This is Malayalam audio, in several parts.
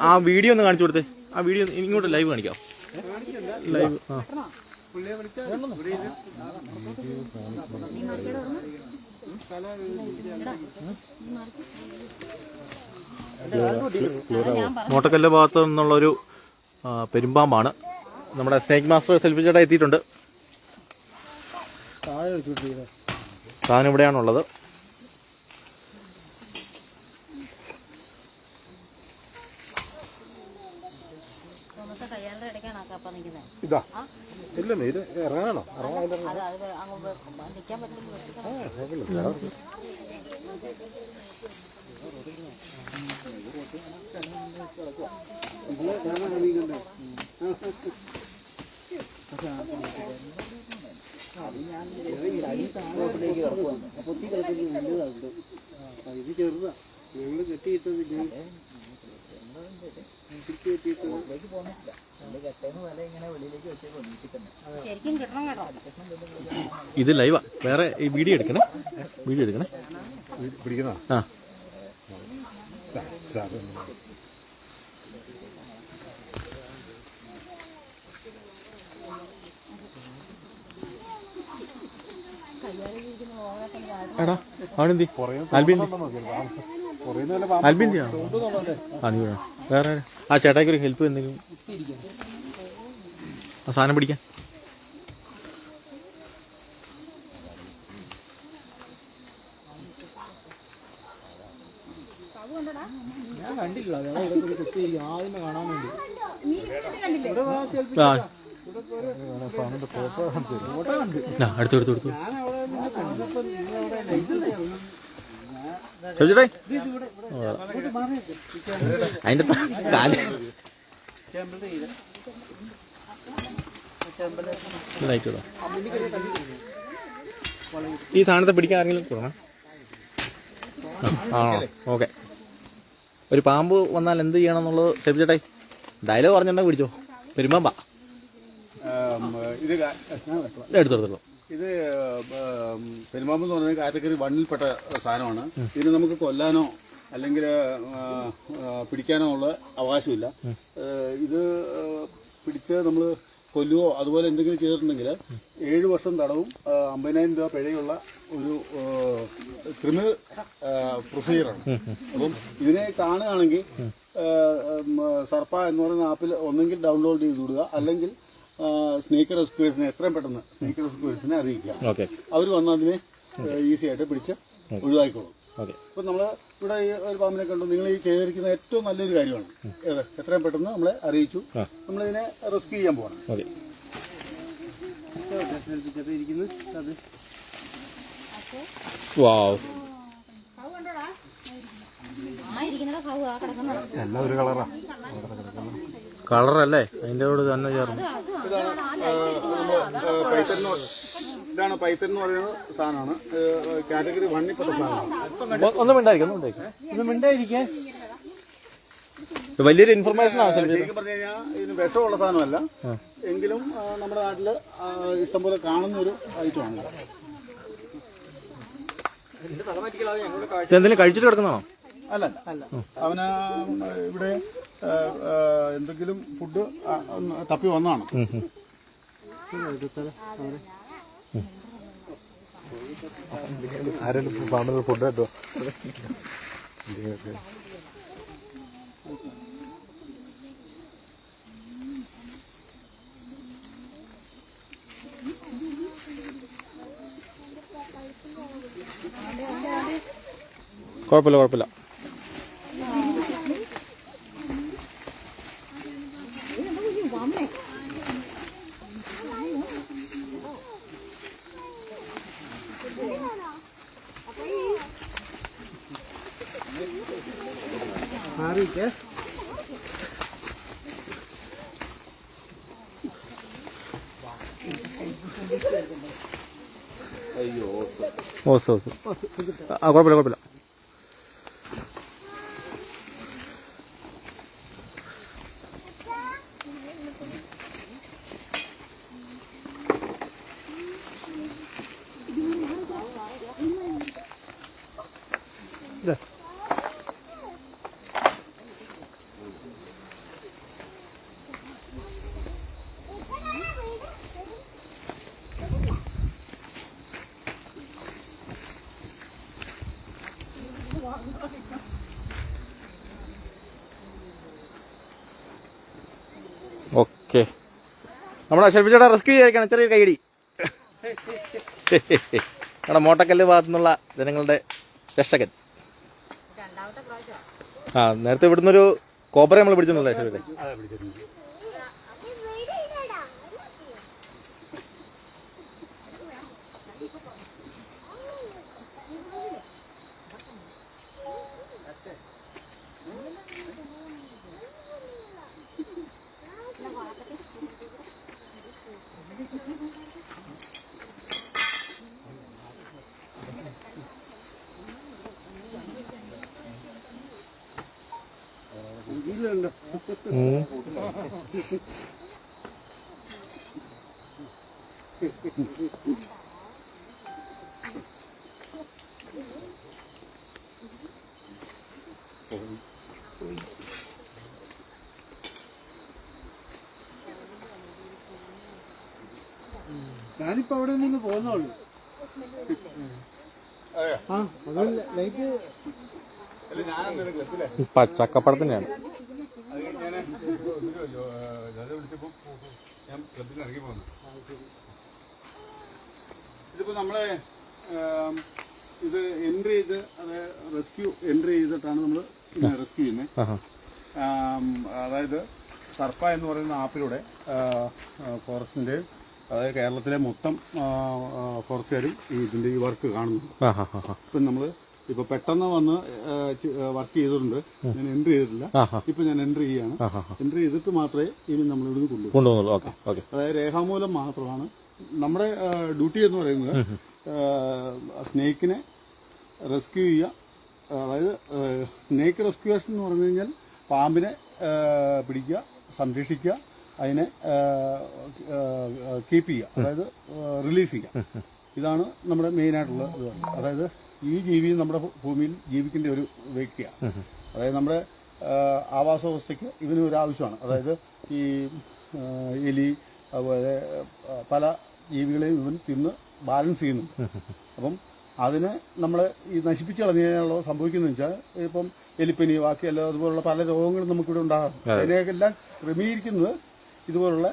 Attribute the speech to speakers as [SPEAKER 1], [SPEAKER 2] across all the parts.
[SPEAKER 1] ആ- വീഡിയോ ഒന്ന് കാണിച്ചു കൊടുത്തേ. ആ വീഡിയോ ഇങ്ങോട്ട് ലൈവ് കാണിക്കാം. ലൈവ് ആ. മോട്ടക്കല്ല് ഭാഗത്ത് നിന്നുള്ളൊരു പെരുമ്പാമ്പാണ്. നമ്മുടെ സ്നേക് മാസ്റ്റർ സെൽഫി ചേട്ടാ എത്തിയിട്ടുണ്ട്. താൻ ഇവിടെയാണുള്ളത്
[SPEAKER 2] ഇതാ. ഇല്ല ഇത് ഇറങ്ങാണോ?
[SPEAKER 3] പറ്റില്ല.
[SPEAKER 2] ഇത് ചെറുതാ. ഞങ്ങൾ കെട്ടിയിട്ടത്
[SPEAKER 1] ഇത് ലൈവാ വേറെ ഈ വീഡിയോ എടുക്കണേ? വീഡിയോ എടുക്കണേ?
[SPEAKER 2] പിടിക്കണോ
[SPEAKER 1] ആ. എടാ അവനെന്തി? ആൽബിൻ ആൽബിൻ ആ നീ വേണം വേറെ ആരാ? ആ ചേട്ടായിക്ക് ഒരു ഹെൽപ്പ് എന്തെങ്കിലും? ആ സാധനം പിടിക്കാൻ
[SPEAKER 4] ഞാൻ കണ്ടില്ല അതാണ് ഇവിടെ ഒരു കുത്തി ആദ്യമേ കാണാൻ വേണ്ടി
[SPEAKER 1] ആ
[SPEAKER 4] ഫോട്ടോ കണ്ടു.
[SPEAKER 1] ആ, എടുത്തു എടുത്തു എടുത്തു അതിന്റെ കാൽ ലൈറ്റ് ഇടാം. ഈ സാധനത്തെ പിടിക്കാൻ ആരെങ്കിലും കൊടുക്കണം ആണോ ഓക്കെ. ഒരു പാമ്പ് വന്നാൽ എന്ത് ചെയ്യണം എന്നുള്ളത് ഷെബിച്ചേട്ടായി ഡയലോഗ് പറഞ്ഞിട്ടുണ്ടെങ്കിൽ പിടിച്ചോ. പെരുമ്പാമ്പാ
[SPEAKER 2] ഇത് കാ-
[SPEAKER 1] എടുത്തു എടുത്തോളൂ.
[SPEAKER 2] ഇത് പെരുമാമ്പ് എന്ന് പറയുന്നത് കാറ്റഗറി വണ്ണിൽപ്പെട്ട സാധനമാണ്. ഇതിന് നമുക്ക് കൊല്ലാനോ അല്ലെങ്കിൽ പിടിക്കാനോ ഉള്ള അവകാശമില്ല. ഇത് പിടിച്ച് നമ്മൾ കൊല്ലുവോ അതുപോലെ എന്തെങ്കിലും ചെയ്തിട്ടുണ്ടെങ്കിൽ ഏഴ് വർഷം തടവും അമ്പതിനായിരം രൂപ പിഴയുള്ള ഒരു ക്രിമിനൽ പ്രൊസീജിയറാണ്. അപ്പം ഇതിനെ കാണുകയാണെങ്കിൽ സർപ്പ എന്ന് പറയുന്ന ആപ്പിൽ ഒന്നെങ്കിൽ ഡൗൺലോഡ് ചെയ്ത് വിടുക അല്ലെങ്കിൽ സ്നേക്ക് റെസ്ക്യൂവേഴ്സിനെ എത്രയും പെട്ടെന്ന് സ്നേക്ക് റെസ്ക്യൂവേഴ്സിനെ അറിയിക്കുക.
[SPEAKER 1] ഓക്കെ.
[SPEAKER 2] അവർ വന്ന് അതിനെ ഈസി ആയിട്ട് പിടിച്ച് ഒഴിവാക്കിക്കോളും.
[SPEAKER 1] ഓക്കെ.
[SPEAKER 2] ഇപ്പം നമ്മൾ ഇവിടെ ഈ ഒരു പാമ്പിനെ കണ്ടു. നിങ്ങൾ ഈ ചെയ്തിരിക്കുന്ന ഏറ്റവും നല്ലൊരു കാര്യമാണ്. ഏത്? എത്രയും പെട്ടെന്ന് നമ്മളെ അറിയിച്ചു.
[SPEAKER 1] നമ്മൾ
[SPEAKER 2] നമ്മളിതിനെ റെസ്ക്യൂ ചെയ്യാൻ പോകണം
[SPEAKER 1] ഓക്കെ. വാവ്.
[SPEAKER 3] ആ ഇരിക്കുന്ന കവ് ആ കിടക്കുന്നത്
[SPEAKER 2] എല്ലാം ഒരു കളറാ.
[SPEAKER 1] കളറല്ലേ? അതിന്റെ കൂടെ തന്നെ ചേർന്ന്.
[SPEAKER 2] ഇതാണ് പൈത്തൻ എന്ന് പറയുന്ന സാധനമാണ്. കാറ്റഗറി വണ്ണിൽപ്പെട്ട സാധനമാണ്
[SPEAKER 1] ഒ- ഒന്നും മിണ്ടായിരിക്കും ഒന്നും മിണ്ടായിരിക്കും. വലിയൊരു ഇൻഫർമേഷൻ ആവശ്യം
[SPEAKER 2] ശരിക്കും പറഞ്ഞു കഴിഞ്ഞാൽ ഇതിന് വിഷമുള്ള സാധനമല്ല. എങ്കിലും നമ്മുടെ നാട്ടിൽ ഇഷ്ടംപോലെ കാണുന്ന ഒരു ഐറ്റമാണ്
[SPEAKER 1] എന്തെങ്കിലും കഴിച്ചിട്ട് കിടക്കുന്നതാണോ?
[SPEAKER 2] അല്ല അല്ല. അവന് ഇവിടെ എന്തെങ്കിലും ഫുഡ് തപ്പി വന്നാണ്
[SPEAKER 4] ആരെങ്കിലും പാമ്പിന് ഫുഡ് കേട്ടോ
[SPEAKER 1] കുഴപ്പമില്ല കുഴപ്പമില്ല.
[SPEAKER 4] മാറിയിക്കേ
[SPEAKER 1] ഓസ് ഓസ് ആ കുഴപ്പമില്ല കുഴപ്പമില്ല ഓക്കെ. നമ്മുടെ ഷെൽഫ് ചേട്ടാ റെസ്ക്യൂ ചെയ്തേക്കാണ് ചെറിയൊരു കൈയടി. നമ്മുടെ മോട്ടക്കല്ല് ഭാഗത്തു നിന്നുള്ള ജനങ്ങളുടെ രക്ഷകൻ. ആ നേരത്തെ ഇവിടുന്നൊരു കോപ്പറെ നമ്മൾ പിടിച്ചിട്ടുണ്ടല്ലേ ഷെൽഫി
[SPEAKER 4] ഞാനിപ്പോ അവിടെ നിന്ന് പോകുന്നുള്ളൂ. ആ
[SPEAKER 2] അതല്ല
[SPEAKER 1] പച്ചക്കപ്പടത്തിന്റെയാണ്
[SPEAKER 2] ഞാൻ ജാഥ വിളിച്ചപ്പോൾ ഞാൻ ക്ലബിൽ ഇറങ്ങി പോകുന്നു ഇതിപ്പോൾ നമ്മളെ ഇത് എൻട്രി ചെയ്ത് അത് റെസ്ക്യൂ എൻട്രി ചെയ്തിട്ടാണ് നമ്മൾ റെസ്ക്യൂ ചെയ്യുന്നത്. അതായത് സർപ്പ എന്ന് പറയുന്ന ആപ്പിലൂടെ ഫോറസ്റ്റിന്റെ അതായത് കേരളത്തിലെ മൊത്തം ഫോറസ്റ്റുകാരും ഈ ഇതിന്റെ ഈ വർക്ക് കാണുന്നുണ്ട്. ഇപ്പം നമ്മൾ ഇപ്പൊ പെട്ടെന്ന് വന്ന് വർക്ക് ചെയ്തിട്ടുണ്ട്. ഞാൻ എൻട്രി ചെയ്തിട്ടില്ല. ഇപ്പൊ ഞാൻ എൻട്രി ചെയ്യാണ്. എൻട്രി ചെയ്തിട്ട് മാത്രമേ ഇനി നമ്മൾ ഇവിടുന്ന് കൊണ്ടുപോകൂ
[SPEAKER 1] കൊണ്ടുപോകുന്നുള്ളൂ ഓക്കെ ഓക്കെ.
[SPEAKER 2] അതായത് രേഖാമൂലം മാത്രമാണ്. നമ്മുടെ ഡ്യൂട്ടി എന്ന് പറയുന്നത് സ്നേക്കിനെ റെസ്ക്യൂ ചെയ്യുക. അതായത് സ്നേക്ക് റെസ്ക്യൂവേഷൻ എന്ന് പറഞ്ഞു കഴിഞ്ഞാൽ പാമ്പിനെ പിടിക്കുക സംരക്ഷിക്കുക അതിനെ കീപ്പ് ചെയ്യുക. അതായത് റിലീസ് ചെയ്യുക. ഇതാണ് നമ്മുടെ മെയിനായിട്ടുള്ള അതായത് ഈ ജീവി നമ്മുടെ ഭൂമിയിൽ ജീവിക്കേണ്ട ഒരു വ്യക്തിയാണ് അതായത് നമ്മുടെ ആവാസ വ്യവസ്ഥയ്ക്ക് ഇവന് ഒരു ആവശ്യമാണ്. അതായത് ഈ എലി അതുപോലെ പല ജീവികളെയും ഇവൻ തിന്ന് ബാലൻസ് ചെയ്യുന്നുണ്ട്. അപ്പം അതിനെ നമ്മൾ ഈ നശിപ്പിച്ച് കളഞ്ഞു കഴിഞ്ഞാൽ സംഭവിക്കുന്നത് വെച്ചാൽ ഇപ്പം എലിപ്പനി ബാക്കിയല്ല അതുപോലുള്ള പല രോഗങ്ങളും നമുക്കിവിടെ ഉണ്ടാകാറുണ്ട്. അതിനെയെല്ലാം ക്രമീകരിക്കുന്നത് ഇതുപോലുള്ള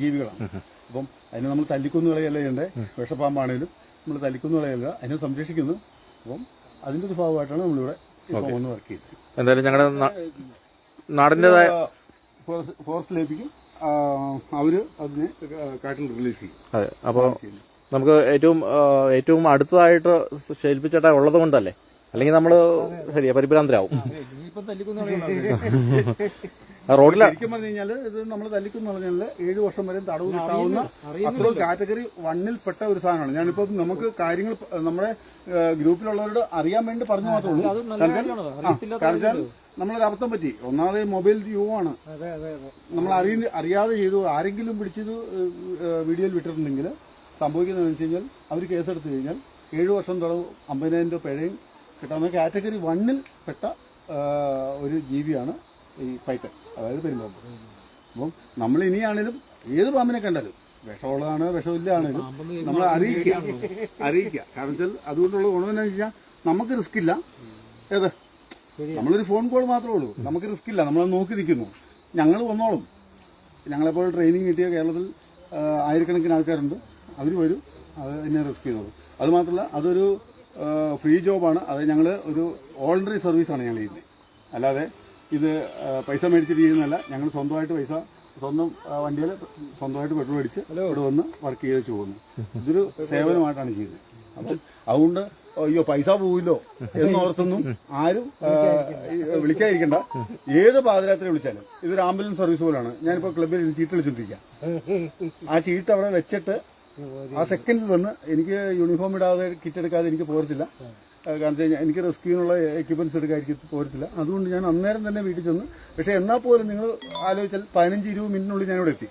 [SPEAKER 2] ജീവികളാണ്. അപ്പം അതിനെ നമ്മൾ തല്ലിക്കൊന്നു കളയല്ല ചെയ്യണ്ടേ? വിഷപ്പാമ്പാണേലും നമ്മൾ തലിക്കുന്നു കളയല്ല അതിനെ സംരക്ഷിക്കുന്നു. അപ്പം അതിന്റെ ഒരു ഭാഗമായിട്ടാണ് നമ്മളിവിടെ ഇപ്പം വന്ന് വർക്ക് ചെയ്തത്.
[SPEAKER 1] എന്തായാലും ഞങ്ങളുടെ നാടിന്റെതായ
[SPEAKER 2] ഫോറസ്റ്റ് ലഭിക്കും അവർ അതിനെ കാട്ടിൽ റിലീസ് ചെയ്യും.
[SPEAKER 1] അതെ. അപ്പോൾ നമുക്ക് ഏറ്റവും ഏറ്റവും അടുത്തതായിട്ട് ശേൽപ്പിച്ചേട്ടാ ഉള്ളത് കൊണ്ടല്ലേ? അല്ലെങ്കിൽ നമ്മൾ ശരിയാ പരിഭ്രാന്തരാവും.
[SPEAKER 4] ഇനിയിപ്പം തല്ലിക്കുന്ന
[SPEAKER 1] ആ, റോഡില
[SPEAKER 2] ശരിക്കും പറഞ്ഞു കഴിഞ്ഞാൽ ഇത് നമ്മൾ തല്ലിക്കെന്ന് പറഞ്ഞാൽ ഏഴ് വർഷം വരെ തടവ് കിട്ടാവുന്ന അത്രയും കാറ്റഗറി വണ്ണിൽപ്പെട്ട ഒരു സാധനമാണ്. ഞാനിപ്പോ നമുക്ക് കാര്യങ്ങൾ നമ്മുടെ ഗ്രൂപ്പിലുള്ളവരോട് അറിയാൻ വേണ്ടി പറഞ്ഞു മാത്രമേ ഉള്ളൂ. കാരണം നമ്മളൊരു അബദ്ധം പറ്റി. ഒന്നാമത് മൊബൈൽ യുവാണ്
[SPEAKER 4] അതെ അതെ അതെ.
[SPEAKER 2] നമ്മൾ അറിയ അറിയാതെ ചെയ്തു. ആരെങ്കിലും പിടിച്ചത് വീഡിയോയിൽ വിട്ടിട്ടുണ്ടെങ്കിൽ സംഭവിക്കുന്നതെന്ന് വെച്ച് കഴിഞ്ഞാൽ അവർ കേസെടുത്ത് കഴിഞ്ഞാൽ ഏഴ് വർഷം തടവ് അമ്പതിനായിരം രൂപ പിഴയും കിട്ടാവുന്ന കാറ്റഗറി വണ്ണിൽ പെട്ട ഒരു ജീവിയാണ് ഈ പൈത്തൻ അതായത് പെരുമ്പാമ്പ്. അപ്പം നമ്മൾ ഇനിയാണേലും ഏത് പാമ്പിനെ കണ്ടാലും വിഷമുള്ളതാണ് വിഷമില്ലാണേലും നമ്മൾ അറിയിക്കുക. അറിയിക്കുക. കാരണം വെച്ചാൽ അതുകൊണ്ടുള്ള ഗുണം എന്താണെന്ന് വെച്ചാൽ നമുക്ക് റിസ്ക് ഇല്ല. ഏത്? നമ്മളൊരു ഫോൺ കോൾ മാത്രമേ ഉള്ളൂ. നമുക്ക് റിസ്ക് ഇല്ല. നമ്മളത് നോക്കി നിൽക്കുന്നു. ഞങ്ങൾ വന്നോളും. ഞങ്ങളെപ്പോലെ ട്രെയിനിങ് കിട്ടിയ കേരളത്തിൽ ആയിരക്കണക്കിന് ആൾക്കാരുണ്ട്. അവർ വരും. അത് എന്നെ റിസ്ക് ചെയ്തോളും അതുമാത്രമല്ല അതൊരു ഫ്രീ ജോബാണ് അത് ഞങ്ങൾ ഒരു വോളണ്ടറി സർവീസാണ് ഞങ്ങൾ ചെയ്യുന്നത് അല്ലാതെ ഇത് പൈസ മേടിച്ചിട്ട് ചെയ്യുന്നതല്ല. ഞങ്ങൾ സ്വന്തമായിട്ട് പൈസ സ്വന്തം വണ്ടിയിൽ സ്വന്തമായിട്ട് പെട്രോൾ അടിച്ച് ഇവിടെ വന്ന് വർക്ക് ചെയ്ത് പോകുന്നു. ഇതൊരു സേവനമായിട്ടാണ് ചെയ്യുന്നത് അപ്പം അതുകൊണ്ട് അയ്യോ പൈസ പോവില്ലോ എന്നോർത്തൊന്നും ആരും വിളിക്കാതിരിക്കണ്ട. ഏത് പാതിരാത്രി വിളിച്ചാലും. ഇതൊരു ആംബുലൻസ് സർവീസ് പോലാണ്. ഞാനിപ്പോൾ ക്ലബിൽ ചീട്ട് വിളിച്ചോണ്ടിരിക്കാം ആ ചീട്ട് അവിടെ വെച്ചിട്ട് ആ സെക്കൻഡിൽ വന്ന് എനിക്ക് യൂണിഫോം ഇടാതെ കിറ്റ് എടുക്കാതെ എനിക്ക് പോരത്തില്ല വെച്ച് കഴിഞ്ഞാൽ എനിക്ക് റെസ്ക്യൂവിനുള്ള എക്യുപ്മെന്റ്സ് എടുക്കാതിരിക്കും പോരത്തില്ല. അതുകൊണ്ട് ഞാൻ അന്നേരം തന്നെ വീട്ടിൽ ചെന്ന് പക്ഷേ എന്നാൽ പോലും നിങ്ങൾ ആലോചിച്ചാൽ പതിനഞ്ച് ഇരുപത് മിനിറ്റിനുള്ളിൽ ഞാനിവിടെ എത്തി.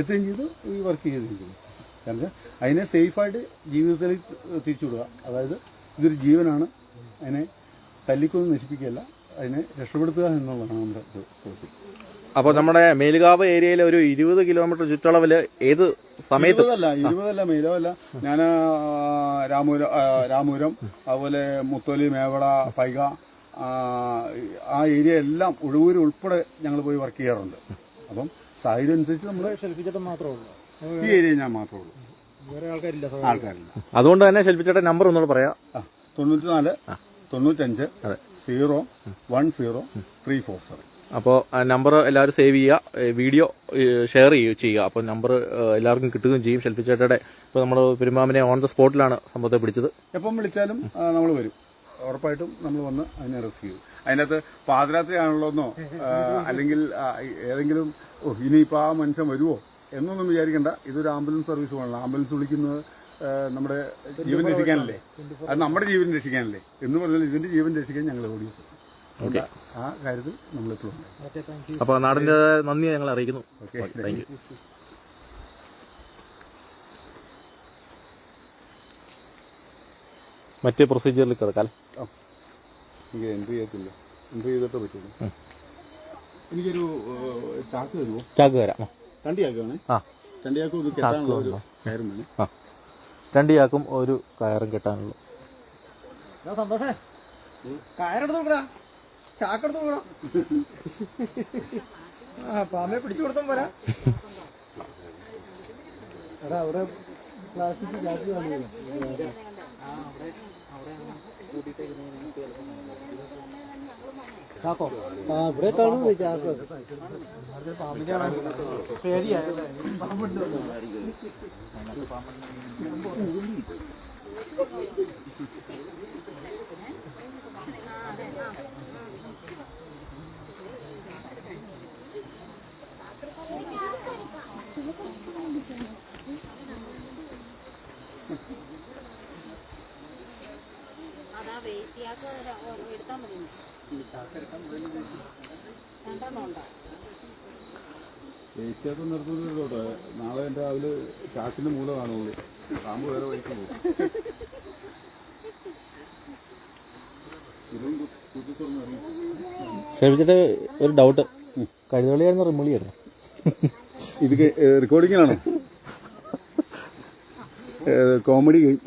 [SPEAKER 2] എത്തുകയും ചെയ്തു ഈ വർക്ക് ചെയ്യുകയും ചെയ്തു. കാരണം അതിനെ സേഫായിട്ട് ജീവിതത്തിൽ തിരിച്ചുവിടുക അതായത് ഇതൊരു ജീവനാണ്. അതിനെ തല്ലിക്കൊന്നും നശിപ്പിക്കുകയല്ല. അതിനെ രക്ഷപ്പെടുത്തുക എന്നുള്ളതാണ് നമ്മുടെ പ്രോസസ്
[SPEAKER 1] അപ്പോൾ നമ്മുടെ മേലുകാവ് ഏരിയയിലെ ഒരു ഇരുപത് കിലോമീറ്റർ ചുറ്റളവിൽ ഏത് സമയത്ത്
[SPEAKER 2] ഇരുപതല്ല ഇരുപതല്ല മെയിലവല്ല ഞാൻ രാമൂരം രാമൂരം അതുപോലെ മുത്തോലി മേവള പൈക ആ, ഏരിയ എല്ലാം ഉഴവൂര് ഉൾപ്പെടെ ഞങ്ങൾ പോയി വർക്ക് ചെയ്യാറുണ്ട്. അപ്പം സാഹചര്യം അനുസരിച്ച് നമ്മൾ
[SPEAKER 4] ശില്പിച്ചിട്ട് മാത്രമേ ഉള്ളൂ.
[SPEAKER 2] ഈ ഏരിയ ഞാൻ മാത്രമേ ഉള്ളൂ.
[SPEAKER 4] വേറെ ആൾക്കാരില്ല
[SPEAKER 2] ആൾക്കാരില്ല.
[SPEAKER 1] അതുകൊണ്ട് തന്നെ ശില്പിച്ചേട്ടൻ നമ്പർ ഒന്നുകൂടെ പറയാം.
[SPEAKER 2] തൊണ്ണൂറ്റിനാല് തൊണ്ണൂറ്റഞ്ച്
[SPEAKER 1] അതെ.
[SPEAKER 2] Zero one zero three four seven.
[SPEAKER 1] അപ്പോൾ നമ്പർ എല്ലാവരും സേവ് ചെയ്യുക. വീഡിയോ ഷെയർ ചെയ്യുക. ചെയ്യുക അപ്പോൾ നമ്പർ എല്ലാവർക്കും കിട്ടുകയും ചെയ്യും. ഷെൽഫി ചേട്ടയുടെ ഇപ്പോൾ നമ്മൾ പെരുമാമിനെ ഓൺ ദ സ്പോട്ടിലാണ് സംഭവത്തെ പിടിച്ചത്.
[SPEAKER 2] എപ്പം വിളിച്ചാലും നമ്മൾ വരും. ഉറപ്പായിട്ടും നമ്മൾ വന്ന് അതിനെ റെസ്ക്യൂ ചെയ്യും. അതിനകത്ത് പാതിരാത്രിയാണല്ലോന്നോ അല്ലെങ്കിൽ ഏതെങ്കിലും ഓ ഇനിയിപ്പോൾ ആ മനുഷ്യൻ വരുമോ എന്നൊന്നും വിചാരിക്കേണ്ട. ഇതൊരു ആംബുലൻസ് സർവീസ് വേണമല്ലോ ആംബുലൻസ് വിളിക്കുന്നത് നമ്മുടെ ജീവൻ രക്ഷിക്കാനല്ലേ? അത് നമ്മുടെ ജീവൻ രക്ഷിക്കാനല്ലേ? എന്ന് പറഞ്ഞാൽ ഇതിന്റെ ജീവൻ രക്ഷിക്കാൻ ഞങ്ങൾ ഓടി
[SPEAKER 1] ഓക്കെ.
[SPEAKER 2] ആ കാര്യത്തിൽ നമ്മളിപ്പോഴും
[SPEAKER 1] അപ്പോൾ നാടിന്റെ നന്ദി ഞങ്ങൾ അറിയിക്കുന്നു.
[SPEAKER 2] ഓക്കെ
[SPEAKER 1] താങ്ക് യു മറ്റേ പ്രൊസീജിയറിൽ കിടക്കാം
[SPEAKER 2] എനിക്ക് എൻട്രി ചെയ്യത്തില്ല. എൻട്രി ചെയ്തിട്ട് പറ്റുള്ളൂ. എനിക്കൊരു ചാക്ക് തരുമോ?
[SPEAKER 1] ചാക്ക് തരാം. ആ.
[SPEAKER 2] രണ്ട് ചാക്കാണ്
[SPEAKER 1] ആ.
[SPEAKER 2] രണ്ട് ചാക്കും ഇത് കെട്ടാനുള്ള ഒരു കയറും വേണം.
[SPEAKER 1] ആ. രണ്ട് ചാക്കും ഒരു കയറും കെട്ടാനുള്ളൂ.
[SPEAKER 4] സന്തോഷേ. കയറെടുത്ത് കൊടുക്കടാ ചാക്കെടുത്ത് പോകണം ആ പാമ്പെ പിടിച്ചു കൊടുത്തും പോരാ. എടാ അവിടെ പ്ലാസ്റ്റിക് ചാക്ക് കാണില്ല ചാക്കോ? ആ ഇവിടെ കാണുന്നു ചാക്ക്. പാമ്പിന്റെ
[SPEAKER 2] വേസ്റ്റാക്ക് നിർത്തുന്നുണ്ടോ നാളെ എന്റെ രാവിലെ ചാക്കിന്റെ മൂല കാണുള്ളൂ. പാമ്പ് വേറെ വഴിക്ക് പോകും.
[SPEAKER 1] ക്ഷമിച്ചിട്ട് ഒരു ഡൗട്ട് കഴുതളിയായിരുന്നു റിമളിയായിരുന്നു
[SPEAKER 2] ഇത് റെക്കോർഡിങ്ങിനാണോ കോമഡി ഗെയിം